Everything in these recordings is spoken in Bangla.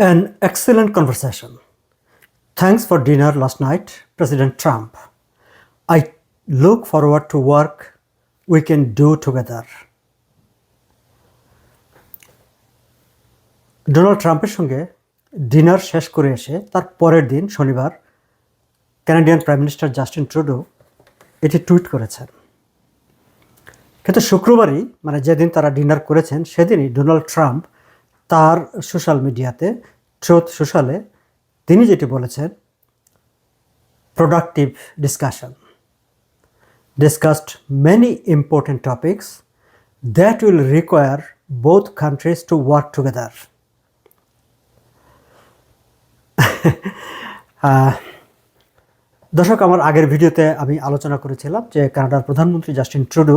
An excellent conversation. Thanks for dinner last night, President Trump. I look forward to work we can do together. Donald ট্রাম্পের সঙ্গে ডিনার শেষ করে এসে তার পরের দিন শনিবার Canadian prime minister Justin Trudeau এটি টুইট করেছেন কিন্তু শুক্রবারই মানে যেদিন তারা ডিনার করেছেন সেদিনই ডোনাল্ড ট্রাম্প তার সোশ্যাল মিডিয়াতে, ট্রুথ সোশ্যালে, তিনি যেটি বলেছেন productive discussion discussed many important topics that will require both countries to work together দর্শক, আমার আগের ভিডিওতে আমি আলোচনা করেছিলাম যে কানাডার প্রধানমন্ত্রী জাস্টিন ট্রুডো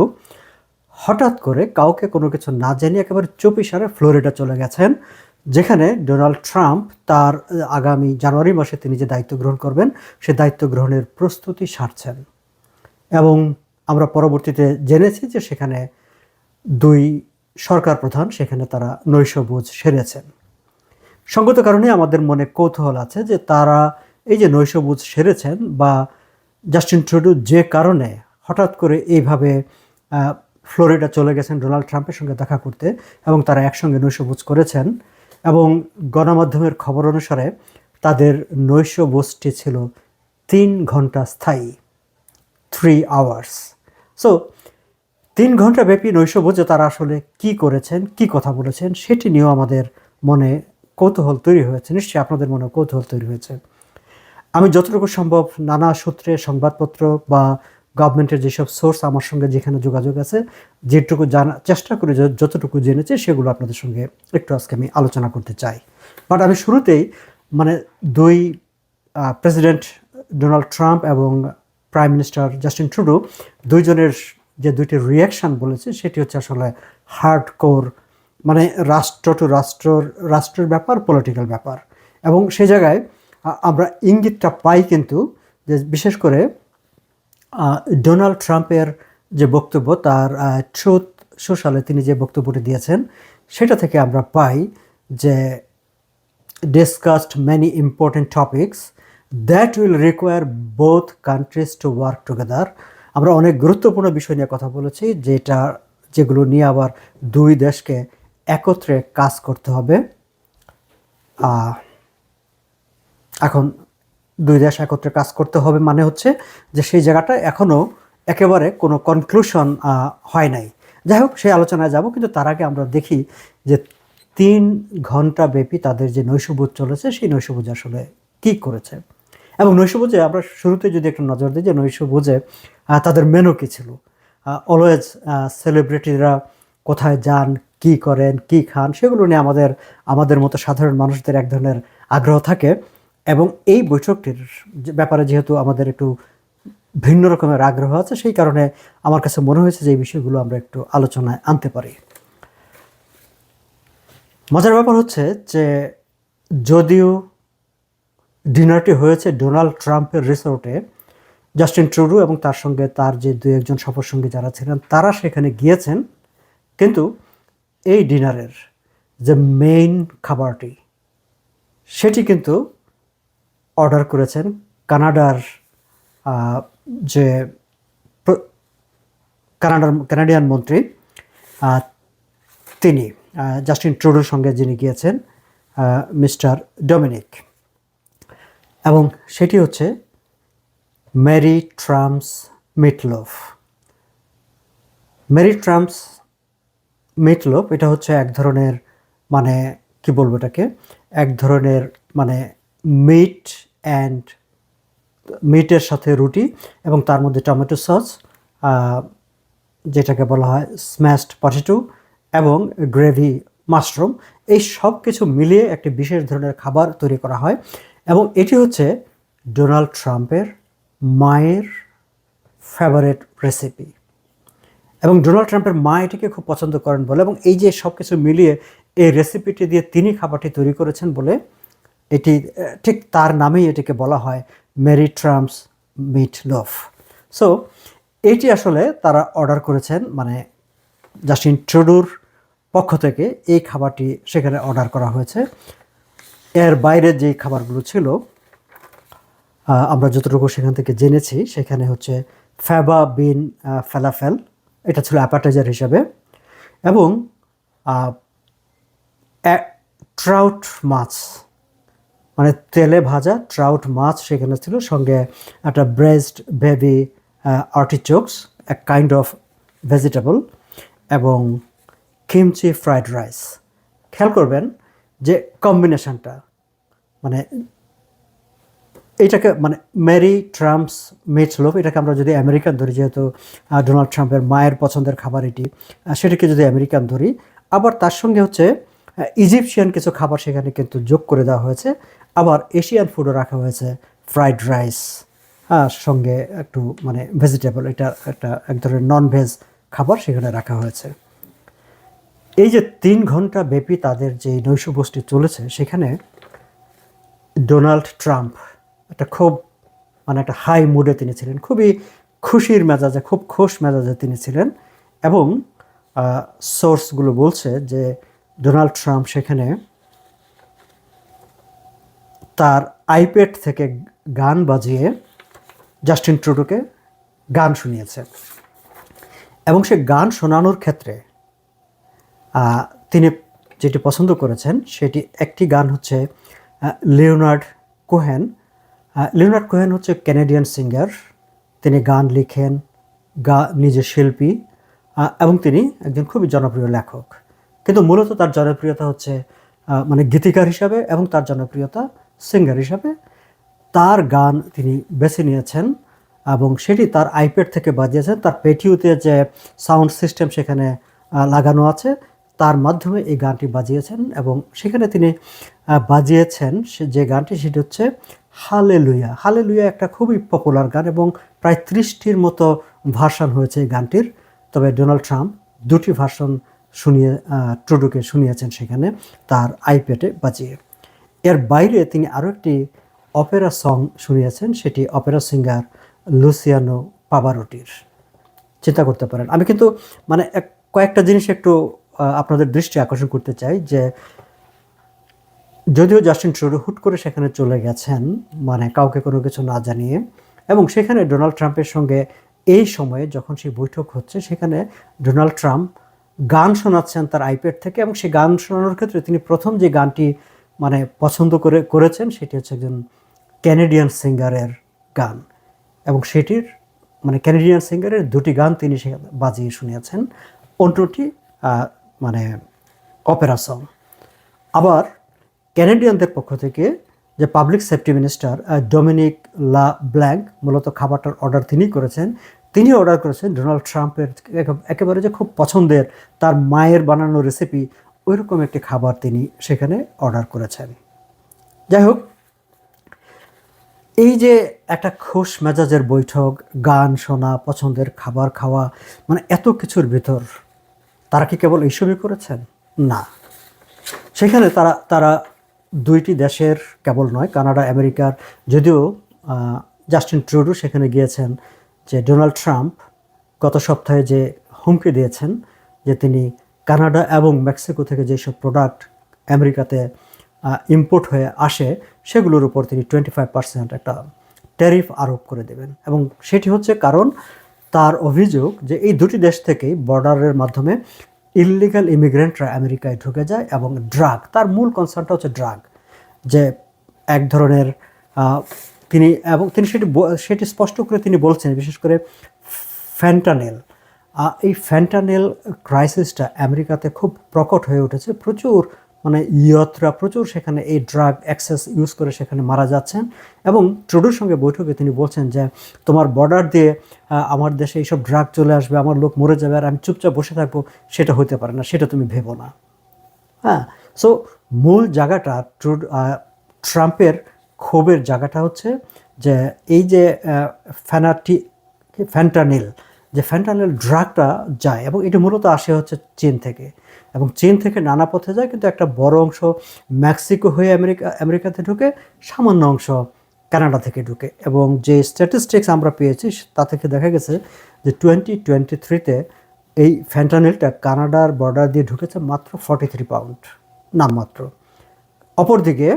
হঠাৎ করে কাউকে কোনো কিছু না জানিয়ে একেবারে চুপিসারে ফ্লোরিডা চলে গেছেন, যেখানে ডোনাল্ড ট্রাম্প তার আগামী জানুয়ারি মাসে তিনি যে দায়িত্ব গ্রহণ করবেন, সে দায়িত্ব গ্রহণের প্রস্তুতি সারছেন। এবং আমরা পরবর্তীতে জেনেছি যে সেখানে দুই সরকার প্রধান, সেখানে তারা নৈশ নৈশভোজ সেরেছেন। সঙ্গত কারণে আমাদের মনে কৌতূহল আছে যে তারা এই যে নৈশ নৈশভোজ সেরেছেন বা জাস্টিন ট্রুডো যে কারণে হঠাৎ করে এইভাবে ফ্লোরিডা চলে গেছেন ডোনাল্ড ট্রাম্পের সঙ্গে দেখা করতে এবং তারা একসঙ্গে নৈশভোজ করেছেন এবং গণমাধ্যমের খবর অনুসারে তাদের নৈশভোজটি ছিল তিন ঘণ্টা স্থায়ী থ্রি আওয়ার্স সো তিন ঘণ্টা ব্যাপী নৈশভোজে তারা আসলে কি করেছেন, কি কথা বলেছেন, সেটি নিয়েও আমাদের মনে কৌতূহল তৈরি হয়েছে। নিশ্চয়ই আপনাদের মনে কৌতূহল তৈরি হয়েছে। আমি যতটুকু সম্ভব নানা সূত্রে সংবাদপত্র বা গভর্নমেন্টের যেসব সোর্স আমার সঙ্গে যেখানে যোগাযোগ আছে, যেটুকু জানা, চেষ্টা করে যত- যতটুকু জেনেছি সেগুলো আপনাদের সঙ্গে একটু আজকে আমি আলোচনা করতে চাই। বাট আমি শুরুতেই মানে দুই প্রেসিডেন্ট ডোনাল্ড ট্রাম্প এবং প্রাইম মিনিস্টার জাস্টিন ট্রুডো দুইজনের যে দুইটি রিয়াকশান বলেছে, সেটি হচ্ছে আসলে হার্ড কোর মানে রাষ্ট্র টু রাষ্ট্র, রাষ্ট্রের ব্যাপার পলিটিক্যাল ব্যাপার। এবং সেই জায়গায় আমরা ইঙ্গিতটা পাই কিন্তু যে বিশেষ করে ডোনাল্ড ট্রাম্পের যে বক্তব্য, তার ট্রুথ সোশ্যালে তিনি যে বক্তব্যটি দিয়েছেন, সেটা থেকে আমরা পাই যে discussed many important topics that will require both countries to work together আমরা অনেক গুরুত্বপূর্ণ বিষয় নিয়ে কথা বলেছি, যেটা, যেগুলো নিয়ে আবার দুই দেশকে একত্রে কাজ করতে হবে। এখন দুই দেশ একত্রে কাজ করতে হবে মানে হচ্ছে যে সেই জায়গাটা এখনও একেবারে কোনো কনক্লুশন হয় নাই। যাই হোক, সেই আলোচনায় যাব, কিন্তু তার আগে আমরা দেখি যে তিন ঘণ্টা ব্যাপী তাদের যে নৈশভোজ চলেছে, সেই নৈশভোজ আসলে কী করেছে? এবং নৈশভোজে আমরা শুরুতে যদি একটু নজর দিই যে নৈশভোজে তাদের মেনু কী ছিল? অলওয়েজ সেলিব্রিটিরা কোথায় যান, কি করেন, কি খান, সেগুলো নিয়ে আমাদের আমাদের মতো সাধারণ মানুষদের এক ধরনের আগ্রহ থাকে। এবং এই বৈঠকটির ব্যাপারে যেহেতু আমাদের একটু ভিন্ন রকমের আগ্রহ আছে, সেই কারণে আমার কাছে মনে হয়েছে যে এই বিষয়গুলো আমরা একটু আলোচনায় আনতে পারি। মজার ব্যাপার হচ্ছে যে যদিও ডিনারটি হয়েছে ডোনাল্ড ট্রাম্পের রিসোর্টে, জাস্টিন ট্রুডো এবং তার সঙ্গে তার যে দু একজন সফরসঙ্গী যারা ছিলেন, তারা সেখানে গিয়েছেন। কিন্তু এই ডিনারের যে মেইন খাবারটি, সেটি কিন্তু অর্ডার করেছেন। কানাডার যে কানাডার কানাডিয়ান মন্ত্রী তিনি জাস্টিন ট্রুডোর সঙ্গে যিনি গিয়েছেন মিস্টার ডোমিনিক। এবং সেটি হচ্ছে Mary Trump's meatloaf. Mary Trump's meatloaf, এটা হচ্ছে এক ধরনের মানে কি বলব এটাকে? এক ধরনের মানে মিট অ্যান্ড মিটের সাথে রুটি এবং তার মধ্যে টমেটো সস যেটাকে বলা হয় স্ম্যাশড পটেটো এবং গ্রেভি মাশরুম এই সব কিছু মিলিয়ে একটি বিশেষ ধরনের খাবার তৈরি করা হয় এবং এটি হচ্ছে ডোনাল্ড ট্রাম্পের মায়ের ফেভারেট রেসিপি এবং ডোনাল্ড ট্রাম্পের মা এটিকে খুব পছন্দ করেন বলে এবং এই যে সব কিছু মিলিয়ে এই রেসিপিটি দিয়ে তিনি খাবারটি তৈরি করেছেন বলে এটি ঠিক তার নামেই এটিকে বলা হয় Mary Trump's meatloaf. So এটি আসলে তারা অর্ডার করেছেন মানে জাস্টিন ট্রুডুর পক্ষ থেকে এই খাবারটি সেখানে অর্ডার করা হয়েছে। এর বাইরে যে খাবারগুলো ছিল আমরা যতটুকু সেখান থেকে জেনেছি, সেখানে হচ্ছে ফ্যাবা বিন ফেলাফেল এটা ছিল অ্যাপাটাইজার হিসাবে। এবং ট্রাউট মাছ মানে তেলে ভাজা ট্রাউট মাছ সেখানে ছিল, সঙ্গে একটা ব্রেস্ট বেবি আর্টিচোকস এক কাইন্ড অফ ভেজিটেবল এবং কিমচি ফ্রাইড রাইস খেয়াল করবেন যে কম্বিনেশনটা মানে এইটাকে মানে মেরি ট্রাম্পস মিটস লোভ এটাকে আমরা যদি আমেরিকান ধরি, যেহেতু ডোনাল্ড ট্রাম্পের মায়ের পছন্দের খাবার এটি সেটাকে যদি আমেরিকান ধরি, আবার তার সঙ্গে হচ্ছে ইজিপশিয়ান কিছু খাবার সেখানে কিন্তু যোগ করে দেওয়া হয়েছে। আবার এশিয়ান ফুডও রাখা হয়েছে ফ্রাইড রাইস হ্যাঁ সঙ্গে একটু মানে ভেজিটেবল এটা একটা এক ধরনের নন ভেজ খাবার সেখানে রাখা হয়েছে। এই যে তিন ঘণ্টা ব্যাপী তাদের যে নৈশভোজটি চলেছে, সেখানে ডোনাল্ড ট্রাম্প একটা খুব মানে একটা হাই মুডে তিনি ছিলেন, খুবই খুশির মেজাজে, খুব খুশ মেজাজে তিনি ছিলেন এবং সোর্সগুলো বলছে যে ডোনাল্ড ট্রাম্প সেখানে তার আইপ্যাড থেকে গান বাজিয়ে জাস্টিন ট্রুডোকে গান শুনিয়েছে। এবং সে গান শোনানোর ক্ষেত্রে তিনি যেটি পছন্দ করেছেন সেটি একটি গান হচ্ছে লিওনার্ড কোহেন। লিওনার্ড কোহেন হচ্ছে ক্যানাডিয়ান সিঙ্গার। তিনি গান লিখেন, গা নিজে শিল্পী এবং তিনি একজন খুবই জনপ্রিয় লেখক। কিন্তু মূলত তার জনপ্রিয়তা হচ্ছে মানে গীতিকার হিসাবে এবং তার জনপ্রিয়তা সিঙ্গার হিসাবে। তার গান তিনি বেছে নিয়েছেন এবং সেটি তার আইপ্যাড থেকে বাজিয়েছেন। তার পেটিউতে যে সাউন্ড সিস্টেম সেখানে লাগানো আছে, তার মাধ্যমে এই গানটি বাজিয়েছেন এবং সেখানে তিনি বাজিয়েছেন সে যে গানটি, সেটি হচ্ছে হালে লুইয়া হালে লুইয়া একটা খুবই পপুলার গান এবং প্রায় ত্রিশটির মতো ভার্সন হয়েছে এই গানটির। তবে ডোনাল্ড ট্রাম্প দুটি ভার্সন শুনিয়ে ট্রুডোকে শুনিয়েছেন সেখানে তার আইপ্যাডে বাজিয়ে। এর বাইরে তিনি আরও একটি অপেরা সং শুনিয়েছেন, সেটি অপেরা সিঙ্গার লুসিয়ানো পাবারোটির। চিন্তা করতে পারেন। আমি কিন্তু মানে এক, কয়েকটা জিনিস একটু আপনাদের দৃষ্টি আকর্ষণ করতে চাই যে, যদিও জাস্টিন ট্রুডো হুট করে সেখানে চলে গেছেন মানে কাউকে কোনো কিছু না জানিয়ে, এবং সেখানে ডোনাল্ড ট্রাম্পের সঙ্গে এই সময়ে যখন সেই বৈঠক হচ্ছে, সেখানে ডোনাল্ড ট্রাম্প গান শোনাচ্ছেন তার আইপ্যাড থেকে এবং সেই গান শোনানোর ক্ষেত্রে তিনি প্রথম যে গানটি মানে পছন্দ করে, করেছেন সেটি হচ্ছে একজন ক্যানেডিয়ান সিঙ্গারের গান। এবং সেটির মানে ক্যানেডিয়ান সিঙ্গারের দুটি গান তিনি সে বাজিয়ে শুনিয়েছেন। অন্যটি মানে অপেরা সং আবার ক্যানেডিয়ানদের পক্ষ থেকে যে public safety minister Dominic LeBlanc মূলত খাবারটার অর্ডার তিনি করেছেন তিনি অর্ডার করেছেন ডোনাল্ড ট্রাম্পের একেবারে যে খুব পছন্দের তার মায়ের বানানো রেসিপি ওইরকম একটি খাবার তিনি সেখানে অর্ডার করেছেন। যাই হোক, এই যে একটা খোশ মেজাজের বৈঠক, গান শোনা, পছন্দের খাবার খাওয়া মানে এত কিছুর ভিতর তারা কি কেবল এইসবই করেছেন? না। সেখানে তারা তারা দুইটি দেশের কেবল নয়, কানাডা, আমেরিকার, যদিও জাস্টিন ট্রুডো সেখানে গিয়েছেন। যে ডোনাল্ড ট্রাম্প গত সপ্তাহে যে হুমকি দিয়েছেন যে তিনি কানাডা এবং মেক্সিকো থেকে যেসব প্রোডাক্ট আমেরিকাতে ইম্পোর্ট হয়ে আসে, সেগুলোর উপর তিনি টোয়েন্টি ফাইভ পার্সেন্ট একটা ট্যারিফ আরোপ করে দেবেন। এবং সেটি হচ্ছে কারণ তার অভিযোগ যে এই দুটি দেশ থেকেই বর্ডারের মাধ্যমে ইললিগাল ইমিগ্রেন্টরা আমেরিকায় ঢুকে যায় এবং ড্রাগ, তার মূল কনসার্নটা হচ্ছে ড্রাগ। যে এক ধরনের তিনি, এবং তিনি সেটি সেটি স্পষ্ট করে তিনি বলছেন, বিশেষ করে ফ্যান্টানেল। এই ফ্যান্টানেল ক্রাইসিসটা আমেরিকাতে খুব প্রকট হয়ে উঠেছে। প্রচুর মানে ইয়তরা, প্রচুর সেখানে এই ড্রাগ অ্যাক্সেস ইউজ করে সেখানে মারা যাচ্ছেন। এবং ট্রুডোর সঙ্গে বৈঠকে তিনি বলছেন যে, তোমার বর্ডার দিয়ে আমার দেশে এইসব ড্রাগ চলে আসবে, আমার লোক মরে যাবে, আর আমি চুপচাপ বসে থাকব, সেটা হতে পারে না, সেটা তুমি ভেবো না। হ্যাঁ সো মূল জায়গাটা ট্রুড ট্রাম্পের ক্ষোভের জায়গাটা হচ্ছে যে এই যে ফ্যানাটি ফ্যান্টানিল যে ফ্যান্টানিল ড্রাগটা যায় এবং এটি মূলত আসে হচ্ছে চীন থেকে এবং চীন থেকে নানা পথে যায়, কিন্তু একটা বড় অংশ মেক্সিকো হয়ে আমেরিকা আমেরিকাতে ঢুকে, সামান্য অংশ কানাডা থেকে ঢুকে এবং যে স্ট্যাটিস্টিক্স আমরা পেয়েছি, তা থেকে দেখা গেছে যে টোয়েন্টি টোয়েন্টি থ্রিতে এই ফ্যান্টানিলটা কানাডার বর্ডার দিয়ে ঢুকেছে মাত্র ফর্টি থ্রি পাউন্ড নামমাত্র। অপরদিকে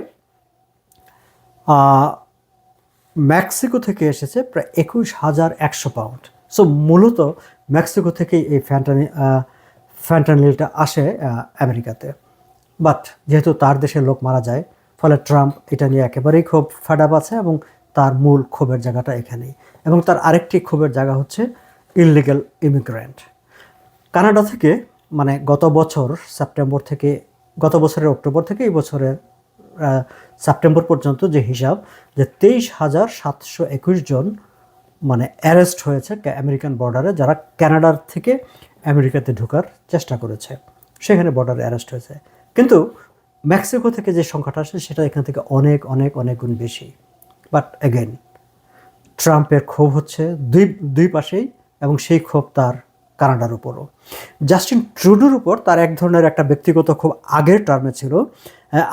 মেক্সিকো থেকে এসেছে প্রায় একুশ হাজার একশো পাউন্ড। সো মূলত মেক্সিকো থেকেই এই ফ্যান্টানি ফ্যান্টানিলটা আসে আমেরিকাতে। বাট যেহেতু তার দেশের লোক মারা যায়, ফলে ট্রাম্প এটা নিয়ে একেবারেই খুব ফাডাপ আছে এবং তার মূল ক্ষোভের জায়গাটা এখানেই। এবং তার আরেকটি ক্ষোভের জায়গা হচ্ছে ইললিগাল ইমিগ্রেন্ট কানাডা থেকে মানে গত বছর, সেপ্টেম্বর থেকে, গত বছরের অক্টোবর থেকে এই বছরের সেপ্টেম্বর পর্যন্ত যে হিসাব, যে তেইশ হাজার সাতশো একুশ জন মানে অ্যারেস্ট হয়েছে আমেরিকান বর্ডারে, যারা কানাডার থেকে আমেরিকাতে ঢোকার চেষ্টা করেছে। সেখানে বর্ডারে অ্যারেস্ট হয়েছে। কিন্তু মেক্সিকো থেকে যে সংখ্যাটা আসে, সেটা এখান থেকে অনেক অনেক অনেক গুণ বেশি। বাট অ্যাগেন ট্রাম্পের ক্ষোভ হচ্ছে দুই দুই পাশেই এবং সেই ক্ষোভ তার কানাডার উপরও। জাস্টিন ট্রুডোর উপর তার এক ধরনের একটা ব্যক্তিগত খুব আগের টার্মে ছিল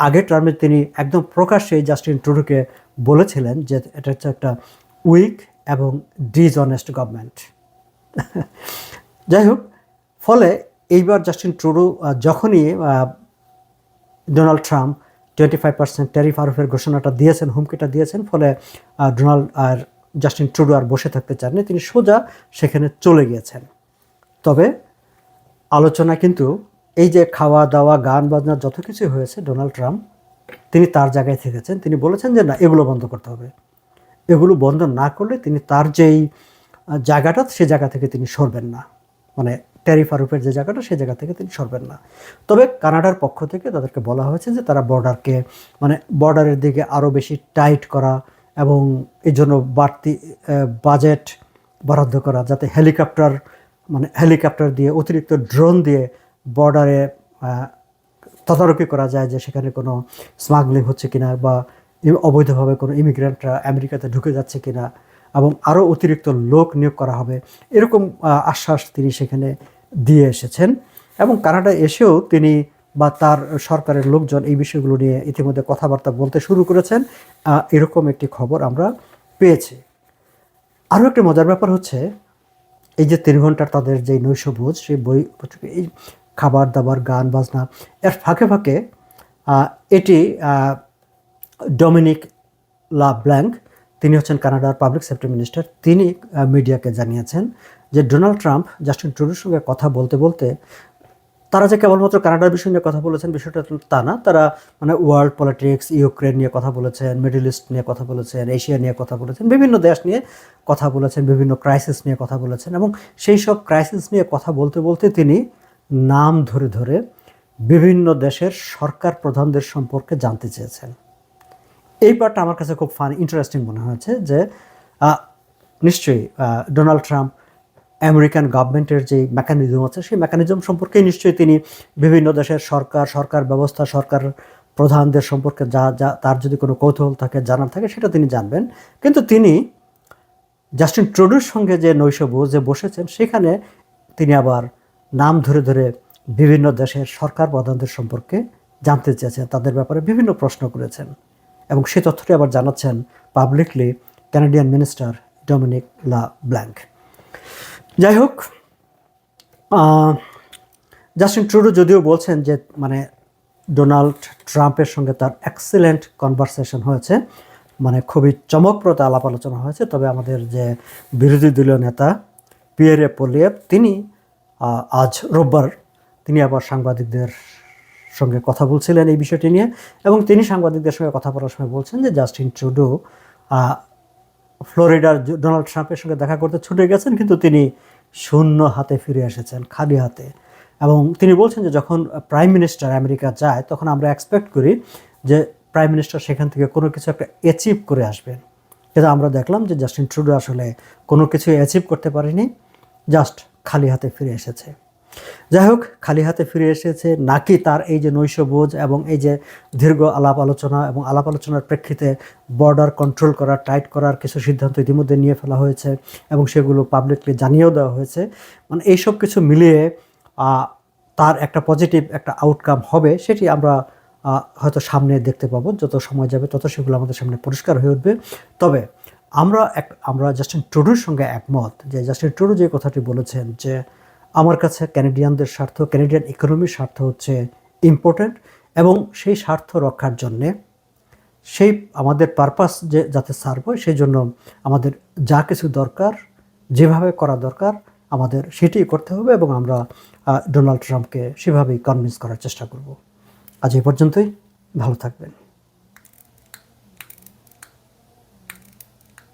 আগের টার্মে তিনি একদম প্রকাশ্যে জাস্টিন ট্রুডোকে বলেছিলেন যে এটা হচ্ছে একটা উইক এবং ডিসঅনেস্ট গভর্নমেন্ট যাই হোক, ফলে এইবার জাস্টিন ট্রুডো যখনই Donald Trump twenty five percent tariff আরোপের ঘোষণাটা দিয়েছেন, হুমকিটা দিয়েছেন, ফলে ডোনাল্ড আর জাস্টিন ট্রুডো আর বসে থাকতে চাননি, তিনি সোজা সেখানে চলে গিয়েছেন। তবে আলোচনা কিন্তু এই যে খাওয়া দাওয়া, গান বাজনা যত কিছু হয়েছে ডোনাল্ড ট্রাম্প, তিনি তার জায়গায় থেকেছেন। তিনি বলেছেন যে, না, এগুলো বন্ধ করতে হবে। এগুলো বন্ধ না করলে তিনি তার যেই জায়গাটা, সে জায়গা থেকে তিনি সরবেন না। মানে ট্যারিফ আরোপের যে জায়গাটা সেই জায়গা থেকে তিনি সরবেন না। তবে কানাডার পক্ষ থেকে তাদেরকে বলা হয়েছে যে, তারা বর্ডারকে মানে বর্ডারের দিকে আরও বেশি টাইট করা এবং এই জন্য বাড়তি বাজেট বরাদ্দ করা, যাতে হেলিকপ্টার মানে হেলিকপ্টার দিয়ে অতিরিক্ত ড্রোন দিয়ে বর্ডারে তদারকি করা যায় যে সেখানে কোনো স্মাগলিং হচ্ছে কিনা বা অবৈধভাবে কোনো ইমিগ্রেন্টরা আমেরিকাতে ঢুকে যাচ্ছে কিনা এবং আরও অতিরিক্ত লোক নিয়োগ করা হবে, এরকম আশ্বাস তিনি সেখানে দিয়ে এসেছেন এবং কানাডায় এসেও তিনি বা তার সরকারের লোকজন এই বিষয়গুলো নিয়ে ইতিমধ্যে কথাবার্তা বলতে শুরু করেছেন। এরকম একটি খবর আমরা পেয়েছি। আরও একটি মজার ব্যাপার হচ্ছে, এই যে তিন ঘণ্টার তাদের যে নৈশভোজ, সেই বই এই খাবার দাবার গান বাজনা এর ফাঁকে ফাঁকে এটি ডমিনিক লা ব্ল্যাঙ্ক, তিনি হচ্ছেন কানাডার পাবলিক সেক্টর মিনিস্টার, তিনি মিডিয়াকে জানিয়েছেন যে ডোনাল্ড ট্রাম্প জাস্টিন ট্রুডোর সঙ্গে কথা বলতে বলতে, তারা যে কেবলমাত্র কানাডার বিষয় নিয়ে কথা বলেছেন, বিষয়টা তা না, তারা মানে ওয়ার্ল্ড পলিটিক্স, ইউক্রেন নিয়ে কথা বলেছেন, মিডল ইস্ট নিয়ে কথা বলেছেন, এশিয়া নিয়ে কথা বলেছেন, বিভিন্ন দেশ নিয়ে কথা বলেছেন, বিভিন্ন ক্রাইসিস নিয়ে কথা বলেছেন, এবং সেই সব ক্রাইসিস নিয়ে কথা বলতে বলতে তিনি নাম ধরে ধরে বিভিন্ন দেশের সরকার প্রধানদের সম্পর্কে জানতে চেয়েছেন। এই পার্টটা আমার কাছে খুব ফান ইন্টারেস্টিং মনে হয়েছে যে নিশ্চয়ই ডোনাল্ড ট্রাম্প আমেরিকান গভর্নমেন্টের যে মেকানিজম আছে, সেই মেকানিজম সম্পর্কে নিশ্চয়ই তিনি বিভিন্ন দেশের সরকার সরকার ব্যবস্থা, সরকার প্রধানদের সম্পর্কে যা যা, তার যদি কোনো কৌতূহল থাকে, জানার থাকে, সেটা তিনি জানবেন। কিন্তু তিনি জাস্টিন ট্রুডোর সঙ্গে যে নৈশভোজ বসেছেন, সেখানে তিনি আবার নাম ধরে ধরে বিভিন্ন দেশের সরকার প্রধানদের সম্পর্কে জানতে চেয়েছেন, তাদের ব্যাপারে বিভিন্ন প্রশ্ন করেছেন এবং সে তথ্যটি আবার জানাচ্ছেন publicly Canadian minister Dominic LeBlanc যাই হোক জাস্টিন ট্রুডো যদিও বলছেন যে মানে ডোনাল্ড ট্রাম্পের সঙ্গে তার এক্সিলেন্ট কনভারসেশন হয়েছে মানে খুবই চমকপ্রদ আলাপ আলোচনা হয়েছে, তবে আমাদের যে বিরোধী দলীয় নেতা পিয়েরে পোলিয়েভ, তিনি আজ রোববার তিনি আবার সাংবাদিকদের সঙ্গে কথা বলছিলেন এই বিষয়টি নিয়ে এবং তিনি সাংবাদিকদের সঙ্গে কথা বলার সময় বলছেন যে জাস্টিন ট্রুডো ফ্লোরিডার ডোনাল্ড ট্রাম্পের সঙ্গে দেখা করতে ছুটে গেছেন কিন্তু তিনি শূন্য হাতে ফিরে এসেছেন, খালি হাতে। এবং তিনি বলছেন যে যখন প্রাইম মিনিস্টার আমেরিকা যায় তখন আমরা এক্সপেক্ট করি যে প্রাইম মিনিস্টার সেখান থেকে কোনো কিছু একটা অ্যাচিভ করে আসবেন। কিন্তু আমরা দেখলাম যে জাস্টিন ট্রুডো আসলে কোনো কিছু অ্যাচিভ করতে পারেনি, জাস্ট খালি হাতে ফিরে এসেছে। যাই হোক, খালি হাতে ফিরে এসেছে নাকি তার এই যে নৈশভোজ এবং এই যে দীর্ঘ আলাপ আলোচনা এবং আলাপ আলোচনার প্রেক্ষিতে বর্ডার কন্ট্রোল করা টাইট করার কিছু সিদ্ধান্ত ইতিমধ্যে নিয়ে ফেলা হয়েছে এবং সেগুলো পাবলিকলি জানিয়েও দেওয়া হয়েছে। মানে এইসব কিছু মিলিয়ে তার একটা পজিটিভ একটা আউটকাম হবে সেটি আমরা হয়তো সামনে দেখতে পাবো। যত সময় যাবে তত সেগুলো আমাদের সামনে পরিষ্কার হয়ে উঠবে। তবে আমরা এক, আমরা জাস্টিন ট্রুডোর সঙ্গে একমত যে জাস্টিন ট্রুডো যে কথাটি বলেছেন যে আমার কাছে ক্যানাডিয়ানদের স্বার্থ ক্যানাডিয়ান ইকোনমির স্বার্থ হচ্ছে ইম্পর্ট্যান্ট এবং সেই স্বার্থ রক্ষার জন্যে সেই আমাদের পারপাস যে, যাতে সার্ভ হয়, সেই জন্য আমাদের যা কিছু দরকার, যেভাবে করা দরকার, আমাদের সেটিই করতে হবে এবং আমরা ডোনাল্ড ট্রাম্পকে সেভাবেই কনভিন্স করার চেষ্টা করব। আজ এই পর্যন্তই, ভালো থাকবেন।